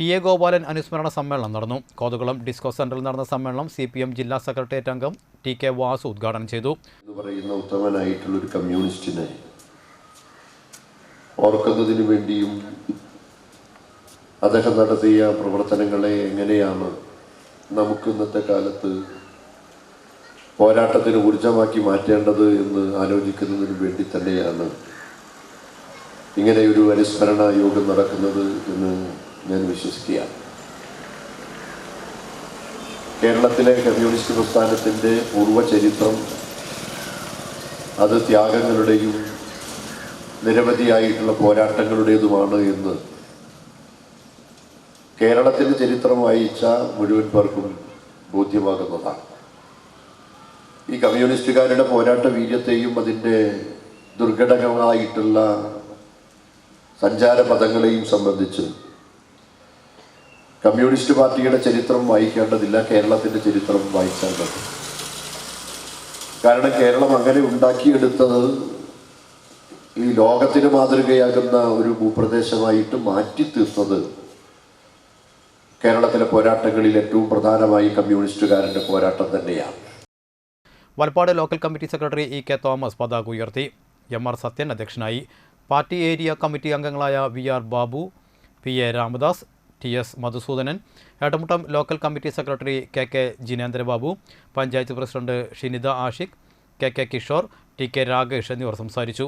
T A Gopalan അനുസ്മരണ സമ്മേളനം നടന്നു. കോതകുളം ഡിസ്കോ സെന്ററിൽ നടന്ന സമ്മേളനം സി പി എം ജില്ലാ സെക്രട്ടേറിയറ്റ് അംഗം ടി കെ വാസു ഉദ്ഘാടനം ചെയ്തു. പറയുന്ന ഉത്തമനായിട്ടുള്ള ഒരു കമ്മ്യൂണിസ്റ്റിനെ ഓർക്കുന്നതിന് വേണ്ടിയും അദ്ദേഹം നടത്തിയ പ്രവർത്തനങ്ങളെ എങ്ങനെയാണ് നമുക്ക് ഇന്നത്തെ കാലത്ത് പോരാട്ടത്തിന് ഊർജമാക്കി മാറ്റേണ്ടത് എന്ന് ആലോചിക്കുന്നതിന് വേണ്ടി തന്നെയാണ് ഇങ്ങനെയൊരു അനുസ്മരണ യോഗം നടക്കുന്നത് എന്ന് ഞാൻ വിശ്വസിക്കുകയാണ് കേരളത്തിലെ കമ്മ്യൂണിസ്റ്റ് പ്രസ്ഥാനത്തിന്റെ പൂർവചരിത്രം അത് ത്യാഗങ്ങളുടെയും നിരവധിയായിട്ടുള്ള പോരാട്ടങ്ങളുടേതുമാണ് എന്ന് കേരളത്തിന്റെ ചരിത്രം വായിച്ച മുഴുവൻ പേർക്കും ബോധ്യമാകുന്നതാണ്. ഈ കമ്മ്യൂണിസ്റ്റുകാരുടെ പോരാട്ട വീര്യത്തെയും അതിന്റെ ദുർഘടകങ്ങളായിട്ടുള്ള സഞ്ചാര പദങ്ങളെയും സംബന്ധിച്ച് കമ്മ്യൂണിസ്റ്റ് പാർട്ടിയുടെ ചരിത്രം വായിക്കേണ്ടതില്ല കേരളത്തിന്റെ ചരിത്രം വായിച്ചാൽ മതി കാരണം കേരളം അങ്ങനെ ഉണ്ടാക്കിയെടുത്തത് ഈ ലോകത്തിന് മാതൃകയാകുന്ന ഒരു ഭൂപ്രദേശമായിട്ട് മാറ്റി തീർത്തത് കേരളത്തിലെ പോരാട്ടങ്ങളിൽ ഏറ്റവും പ്രധാനമായി കമ്മ്യൂണിസ്റ്റുകാരന്റെ പോരാട്ടം തന്നെയാണ്. Valappad local committee secretary E K Thomas പതാക ഉയർത്തി. എം ആർ സത്യൻ അധ്യക്ഷനായി. പാർട്ടി ഏരിയ കമ്മിറ്റി അംഗങ്ങളായ V R Babu P A Ramadas T S Madhusoodanan Edamuttam local committee secretary K K Jinendrababu panchayat president Shinitha Ashiq K K Kishore T K Ragesh എന്നിവർ സംസാരിച്ചു.